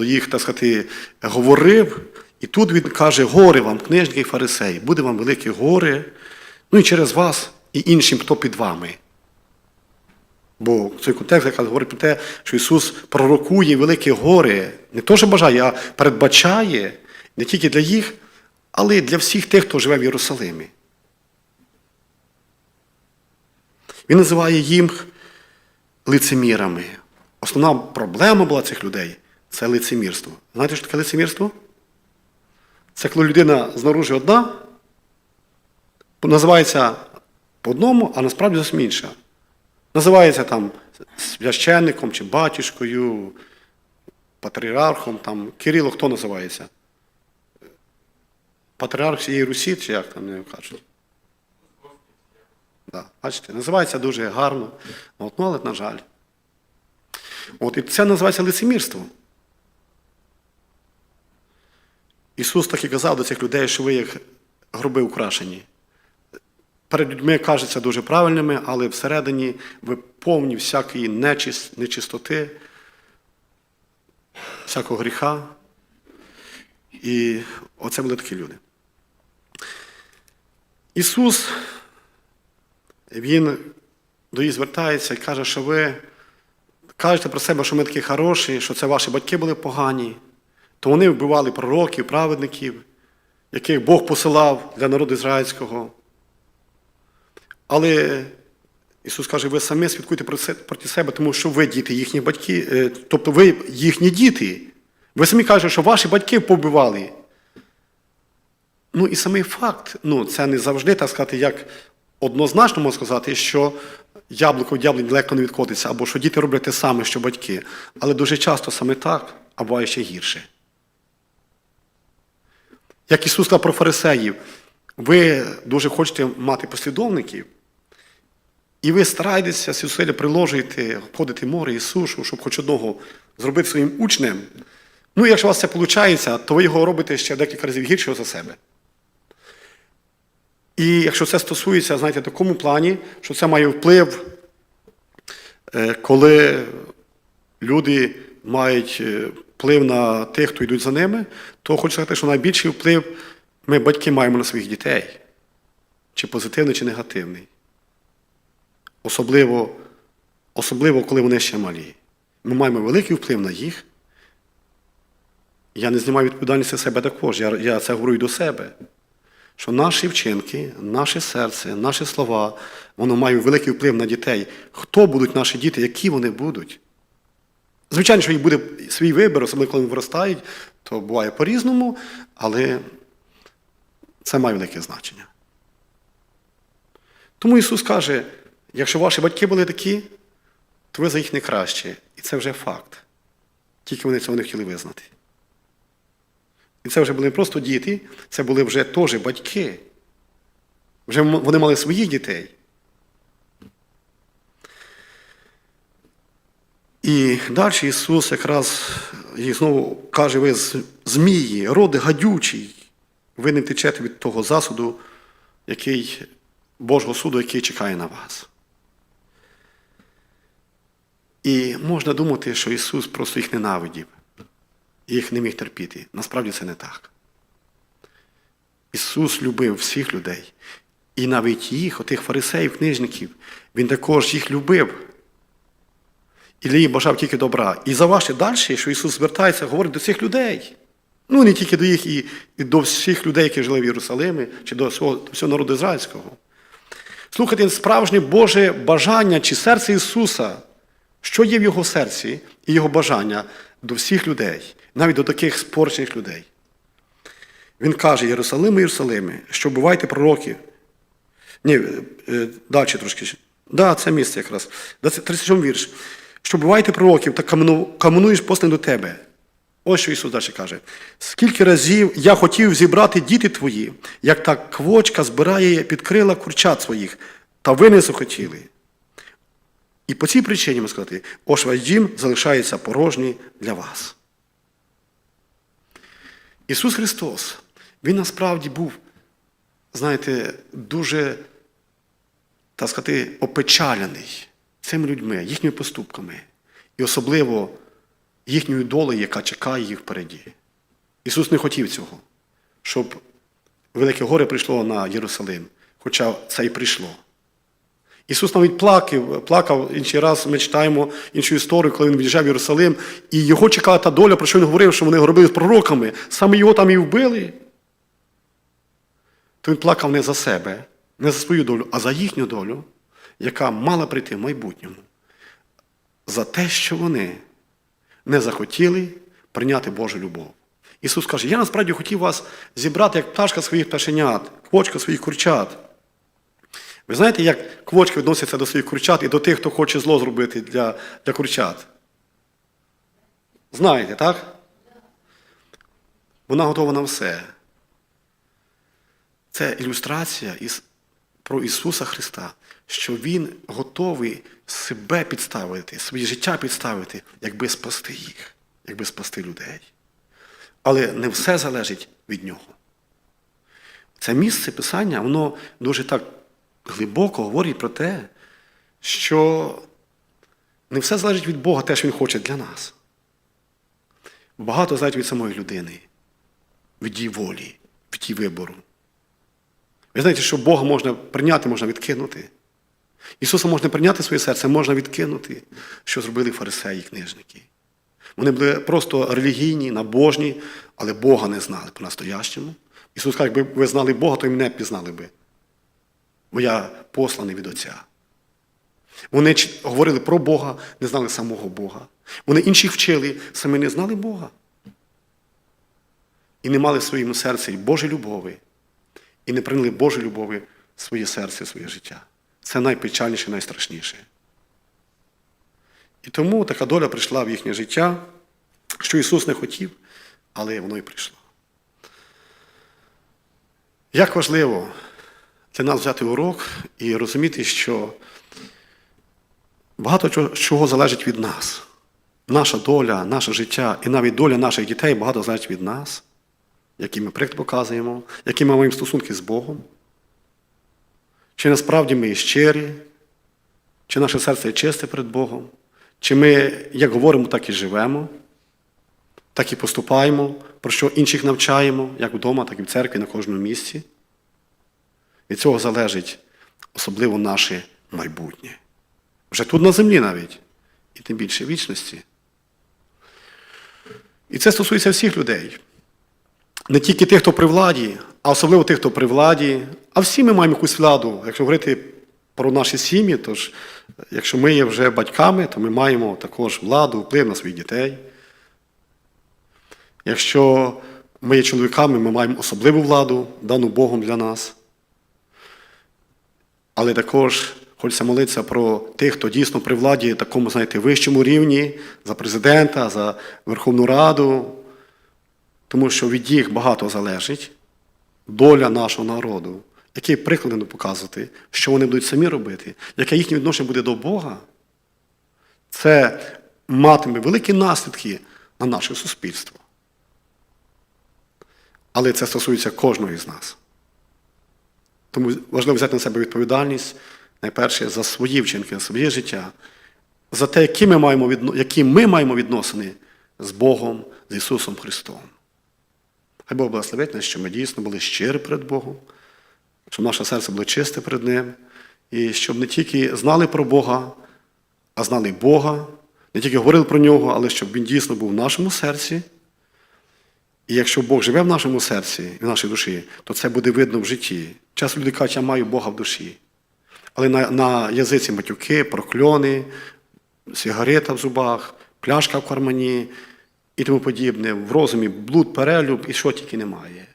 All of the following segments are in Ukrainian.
до їх, так сказати, говорив. І тут він каже: горе вам, книжники і фарисеї, буде вам велике горе, ну і через вас, і іншим, хто під вами. Бо цей контекст якраз говорить про те, що Ісус пророкує велике горе, не то, що бажає, а передбачає не тільки для їх, але й для всіх тих, хто живе в Єрусалимі. Він називає їх лицемірами. Основна проблема була цих людей це лицемірство. Знаєте, що таке лицемірство? Це коли людина знаружи одна, називається по одному, а насправді зовсім інша. Називається там священником чи батюшкою, патріархом, там, Кирило хто називається? Патріарх всієї Русі, чи як там не кажуть? Да, бачите, називається дуже гарно, от, ну, але, на жаль. От, і це називається лицемірством. Ісус так і казав до цих людей, що ви як гроби украшені. Перед людьми кажуться дуже правильними, але всередині ви повні всякої нечис- нечистоти, всякого гріха. І оце були такі люди. Ісус, Він до їх звертається і каже, що ви кажете про себе, що ми такі хороші, що це ваші батьки були погані, то вони вбивали пророків, праведників, яких Бог посилав для народу ізраїльського. Але Ісус каже, ви самі це- проти себе, тому що ви діти їхніх батьків, е, тобто ви їхні діти. Ви самі кажете, що ваші батьки побивали. Ну і самий факт, ну це не завжди, так сказати, як однозначно можна сказати, що яблуко в яблунь легко не відкотиться, або що діти роблять те саме, що батьки. Але дуже часто саме так, а буває ще гірше. Як Ісус сказав про фарисеїв, ви дуже хочете мати послідовників, і ви стараєтеся зусилля приложуєте, обходити море і сушу, щоб хоч одного зробити своїм учнем. Ну, якщо у вас це виходить, то ви його робите ще декілька разів гіршого за себе. І якщо це стосується, знаєте, в такому плані, що це має вплив, е, коли люди мають е, вплив на тих, хто йдуть за ними, то хочу сказати, що найбільший вплив ми, батьки, маємо на своїх дітей. Чи позитивний, чи негативний. Особливо, особливо, коли вони ще малі. Ми маємо великий вплив на їх. Я не знімаю відповідальність за себе також. Я, я це говорю і до себе. Що наші вчинки, наше серце, наші слова, воно має великий вплив на дітей. Хто будуть наші діти, які вони будуть? Звичайно, що їх буде свій вибір, особливо коли вони виростають, то буває по-різному, але це має велике значення. Тому Ісус каже, якщо ваші батьки були такі, то ви за їх не краще. І це вже факт. Тільки вони цього не хотіли визнати. І це вже були не просто діти, це були вже теж батьки. Вже вони мали своїх дітей. І далі Ісус якраз їй знову каже, ви змії, роди гадючий, ви не втечете від того засуду, який, Божого суду, який чекає на вас. І можна думати, що Ісус просто їх ненавидів, їх не міг терпіти. Насправді це не так. Ісус любив всіх людей. І навіть їх, отих фарисеїв, книжників, Він також їх любив. І для їх бажав тільки добра. І заважте далі, що Ісус звертається, говорить до цих людей. Ну, не тільки до їх, і, і до всіх людей, які жили в Єрусалимі, чи до всього, до всього народу ізраїльського. Слухайте, справжнє Боже бажання чи серце Ісуса, що є в Його серці і Його бажання до всіх людей, навіть до таких спорчених людей. Він каже, Єрусалиме, Єрусалиме, що бувайте пророки. Ні, е, далі трошки. Да, це місце якраз. 37 вірш. Що бувайте пророків, та камену- каменуєш посне до тебе. Ось що Ісус далі каже. Скільки разів я хотів зібрати діти твої, як та квочка збирає під крила курчат своїх, та ви не захотіли. І по цій причині, можна сказати, ось ваш дім залишається порожній для вас. Ісус Христос, Він насправді був, знаєте, дуже, так сказати, опечалений цими людьми, їхніми поступками. І особливо їхньою долею, яка чекає їх впереді. Ісус не хотів цього, щоб велике горе прийшло на Єрусалим, хоча це і прийшло. Ісус навіть плакав, плакав інший раз, ми читаємо іншу історію, коли він від'їжджав в Єрусалим, і його чекала та доля, про що він говорив, що вони робили з пророками, саме його там і вбили. То він плакав не за себе, не за свою долю, а за їхню долю, яка мала прийти в майбутньому. За те, що вони не захотіли прийняти Божу любов. Ісус каже, я насправді хотів вас зібрати, як пташка своїх пташенят, квочка своїх курчат. Ви знаєте, як квочки відносяться до своїх курчат і до тих, хто хоче зло зробити для, для курчат? Знаєте, так? Вона готова на все. Це ілюстрація про Ісуса Христа, що Він готовий себе підставити, своє життя підставити, якби спасти їх, якби спасти людей. Але не все залежить від нього. Це місце Писання, воно дуже так глибоко говорить про те, що не все залежить від Бога, те, що Він хоче для нас. Багато залежить від самої людини, від її волі, від її вибору. Ви знаєте, що Бога можна прийняти, можна відкинути. Ісуса можна прийняти в своє серце, можна відкинути, що зробили фарисеї і книжники. Вони були просто релігійні, набожні, але Бога не знали по-настоящому. Ісус каже, якби ви знали Бога, то й мене пізнали би. Бо я посланий від Отця. Вони говорили про Бога, не знали самого Бога. Вони інших вчили, самі не знали Бога. І не мали в своєму серці Божої любові. І не прийняли Божої любові в своє серце, в своє життя. Це найпечальніше, найстрашніше. І тому така доля прийшла в їхнє життя, що Ісус не хотів, але воно і прийшло. Як важливо для нас взяти урок і розуміти, що багато чого- залежить від нас. Наша доля, наше життя і навіть доля наших дітей багато залежить від нас, які ми приклад показуємо, які ми маємо стосунки з Богом. Чи насправді ми щирі, чи наше серце є чисте перед Богом, чи ми як говоримо, так і живемо, так і поступаємо, про що інших навчаємо, як вдома, так і в церкві на кожному місці. Від цього залежить особливо наше майбутнє. Вже тут на землі навіть, і тим більше вічності. І це стосується всіх людей. Не тільки тих, хто при владі, а особливо тих, хто при владі. А всі ми маємо якусь владу. Якщо говорити про наші сім'ї, то ж, якщо ми є вже батьками, то ми маємо також владу, вплив на своїх дітей. Якщо ми є чоловіками, ми маємо особливу владу, дану Богом для нас. Але також хочеться молитися про тих, хто дійсно при владі, такому, знаєте, вищому рівні, за президента, за Верховну Раду, тому що від їх багато залежить доля нашого народу. Які приклади показувати, що вони будуть самі робити, яке їхнє відношення буде до Бога, це матиме великі наслідки на наше суспільство. Але це стосується кожного з нас. Тому важливо взяти на себе відповідальність найперше за свої вчинки, за своє життя, за те, які ми маємо, які ми маємо відносини з Богом, з Ісусом Христом. Хай Бог благословить нас, що ми дійсно були щирі перед Богом, щоб наше серце було чисте перед Ним, і щоб не тільки знали про Бога, а знали Бога, не тільки говорили про нього, але щоб Він дійсно був в нашому серці. І якщо Бог живе в нашому серці і в нашій душі, то це буде видно в житті. Часто люди кажуть, я маю Бога в душі. Але на, на язиці матюки, прокльони, сигарета в зубах, пляшка в кармані і тому подібне, в розумі блуд, перелюб і що тільки немає.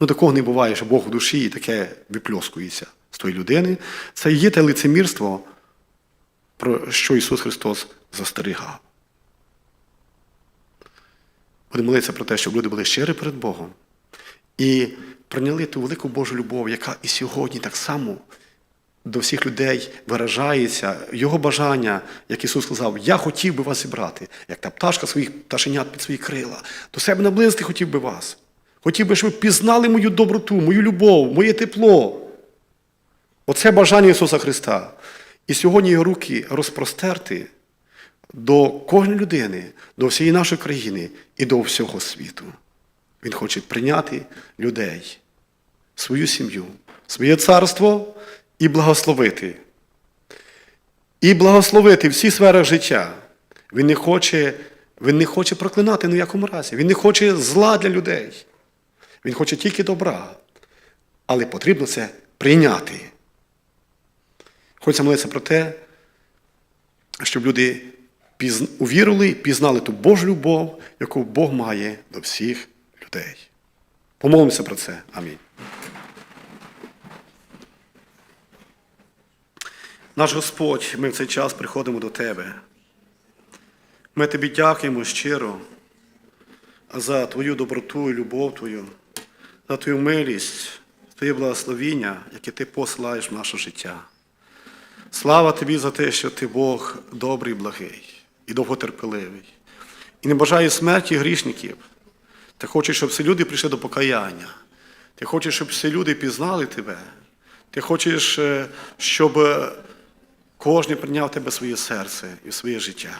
Ну, такого не буває, що Бог в душі і таке випльоскується з тої людини. Це є те лицемірство, про що Ісус Христос застерігав. Будемо молитися про те, щоб люди були щирі перед Богом і прийняли ту велику Божу любов, яка і сьогодні так само до всіх людей виражається, Його бажання, як Ісус сказав, я хотів би вас зібрати, як та пташка своїх пташенят під свої крила. До себе наблизити хотів би вас. Хотів би, щоб ви пізнали мою доброту, мою любов, моє тепло. Оце бажання Ісуса Христа. І сьогодні його руки розпростерти, до кожної людини, до всієї нашої країни і до всього світу. Він хоче прийняти людей, свою сім'ю, своє царство і благословити. І благословити всі сфери життя. Він не хоче, він не хоче проклинати ні в якому разі. Він не хоче зла для людей. Він хоче тільки добра. Але потрібно це прийняти. Хочеться молитися про те, щоб люди увірили, пізнали ту Божу любов, яку Бог має до всіх людей. Помолимося про це. Амінь. Наш Господь, ми в цей час приходимо до Тебе. Ми тобі дякуємо щиро за Твою доброту і любов Твою, за Твою милість, Твоє благословіння, яке Ти посилаєш в наше життя. Слава Тобі за те, що Ти Бог добрий, благий і довготерпеливий. І не бажає смерті грішників. Ти хочеш, щоб всі люди прийшли до покаяння. Ти хочеш, щоб всі люди пізнали тебе. Ти хочеш, е, щоб е, кожен прийняв в тебе своє серце і своє життя.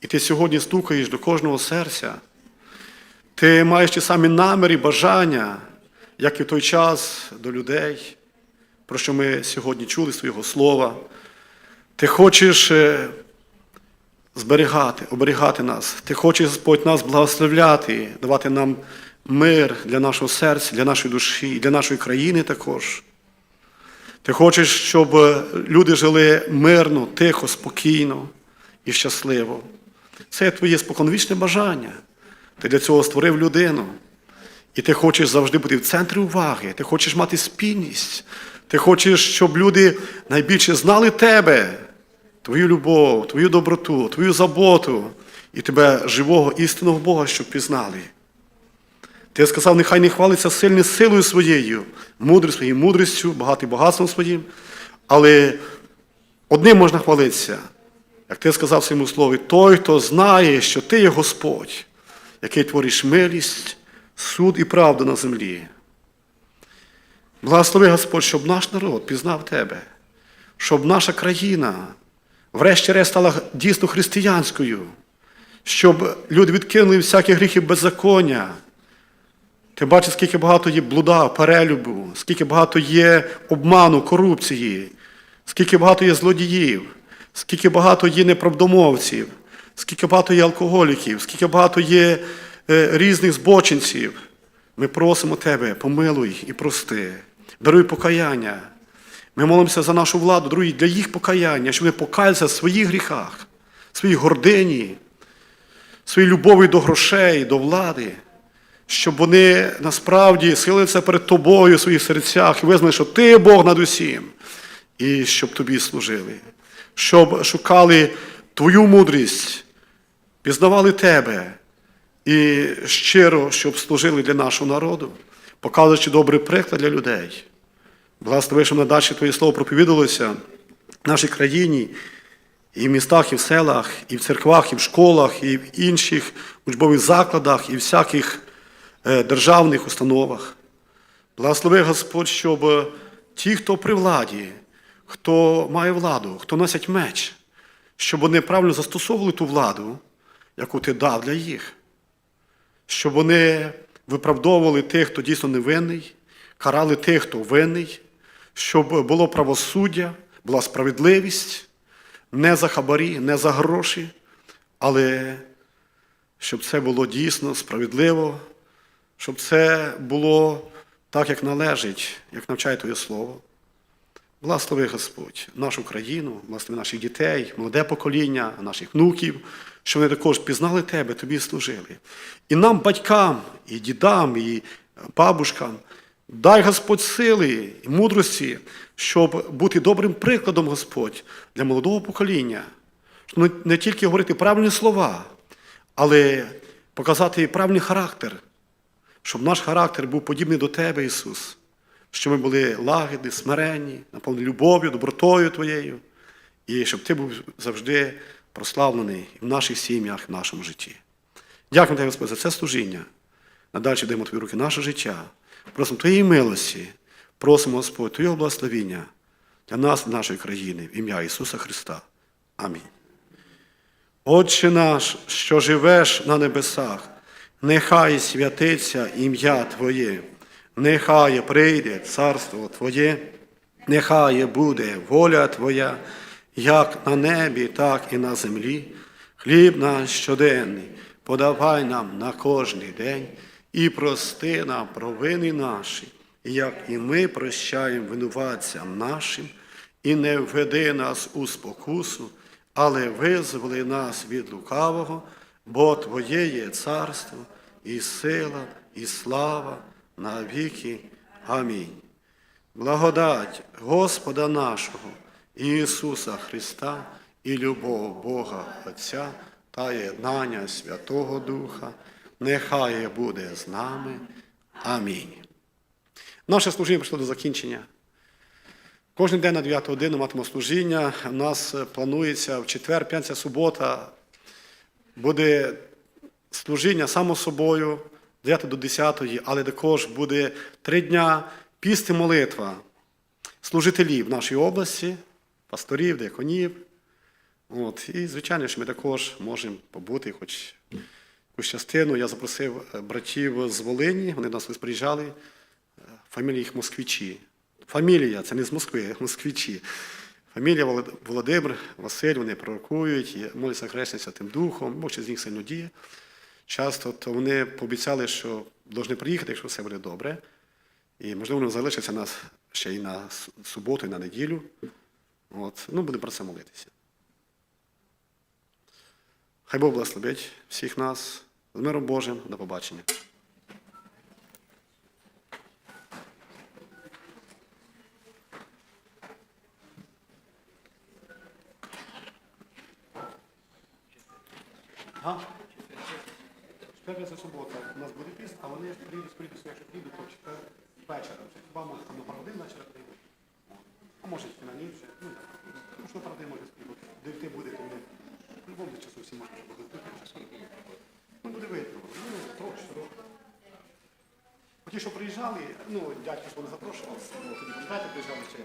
І ти сьогодні стукаєш до кожного серця. Ти маєш ті самі наміри, бажання, як і в той час до людей, про що ми сьогодні чули свого слова. Ти хочеш е, зберігати, оберігати нас. Ти хочеш, Господь, нас благословляти, давати нам мир для нашого серця, для нашої душі, для нашої країни також. Ти хочеш, щоб люди жили мирно, тихо, спокійно і щасливо. Це твоє споконвічне бажання. Ти для цього створив людину. І ти хочеш завжди бути в центрі уваги, ти хочеш мати спільність, ти хочеш, щоб люди найбільше знали тебе, твою любов, твою доброту, твою заботу і тебе живого істинного Бога, щоб пізнали. Ти сказав, нехай не хвалиться сильною силою своєю, мудрою своєю мудрістю, багатим багатством своїм. Але одним можна хвалитися, як ти сказав в своєму слові, той, хто знає, що ти є Господь, який твориш милість, суд і правду на землі. Благослови Господь, щоб наш народ пізнав Тебе, щоб наша країна, врешті-решт, стала дійсно християнською, щоб люди відкинули всякі гріхи беззаконня. Ти бачиш, скільки багато є блуда, перелюбу, скільки багато є обману, корупції, скільки багато є злодіїв, скільки багато є неправдомовців, скільки багато є алкоголіків, скільки багато є е, різних збочинців. Ми просимо Тебе, помилуй і прости, даруй покаяння. Ми молимося за нашу владу, друзі, для їх покаяння, щоб вони покаялися в своїх гріхах, своїй гордині, своїй любові до грошей, до влади щоб вони насправді схилилися перед тобою в своїх серцях і визнали, що ти Бог над усім, і щоб тобі служили, щоб шукали твою мудрість, пізнавали тебе і щиро, щоб служили для нашого народу, показуючи добрий приклад для людей. Благослови, щоб надалі Твоє слово проповідалося в нашій країні, і в містах, і в селах, і в церквах, і в школах, і в інших учбових закладах, і всяких державних установах. Благослови Господь, щоб ті, хто при владі, хто має владу, хто носять меч, щоб вони правильно застосовували ту владу, яку ти дав для їх, щоб вони виправдовували тих, хто дійсно невинний, карали тих, хто винний, щоб було правосуддя, була справедливість, не за хабарі, не за гроші, але щоб це було дійсно справедливо, щоб це було так, як належить, як навчає Твоє Слово. Благослови Господь нашу країну, благослови наших дітей, молоде покоління, наших внуків, щоб вони також пізнали Тебе, тобі служили. І нам, батькам, і дідам, і бабушкам, дай Господь сили і мудрості, щоб бути добрим прикладом, Господь, для молодого покоління. Щоб не- тільки говорити правильні слова, але показати правильний характер, щоб наш характер був подібний до Тебе, Ісус, щоб ми були лагідні, смиренні, наповнені любов'ю, добротою Твоєю, і щоб Ти був завжди прославлений в наших сім'ях, в нашому житті. Дякую Тебе, Господь, за це служіння. Надальше даємо Твої руки наше життя. Просимо Твоєї милості, просимо, Господь, Твоєго благословіння для нас, нашої країни, в ім'я Ісуса Христа. Амінь. Отче наш, що живеш на небесах, нехай святиться ім'я Твоє, нехай прийде царство Твоє, нехай буде воля Твоя, як на небі, так і на землі. Хліб наш щоденний, подавай нам на кожний день і прости нам провини наші, як і ми прощаємо винуватцям нашим, і не введи нас у спокусу, але визволи нас від лукавого, бо Твоє є царство, і сила, і слава на віки. Амінь. Благодать Господа нашого Ісуса Христа і любов Бога Отця та єднання Святого Духа, нехай буде з нами. Амінь. Наше служіння прийшло до закінчення. Кожен день на 9 годину матимемо служіння. У нас планується в четвер, п'ятниця, субота. Буде служіння само собою, 9 до 10, але також буде три дня піст і молитва служителів нашої області, пасторів, диаконів. От. І, звичайно, що ми також можемо побути, хоч якусь частину. Я запросив е, братів з Волині, вони до нас приїжджали, е, фамілія їх москвичі. Фамілія, це не з Москви, а москвичі. Фамілія Володимир, Василь, вони пророкують, моляться хрещення Святим Духом, Бог через них сильно діє. Часто то вони пообіцяли, що повинні приїхати, якщо все буде добре. І, можливо, вони залишаться нас ще й на суботу, і на неділю. От. Ну, будемо про це молитися. Хай Бог благословить всіх нас. З миром Божим. До побачення. Ага. Це субота. У нас буде піст, а вони приїдуть, всього, якщо приїдуть, то четвер вечора. Хіба може там на пару годин вечора приїдуть. А може і на ніч. Ну, так. Ну, що на пару може приїдуть. Де буде, то ми в будь-якому часу всі можуть бути. Ну, буде видно. Ну, трохи, трохи. Ті, що приїжджали, ну, дядько ж вони запрошував, ну, тоді пам'ятаєте, приїжджали ще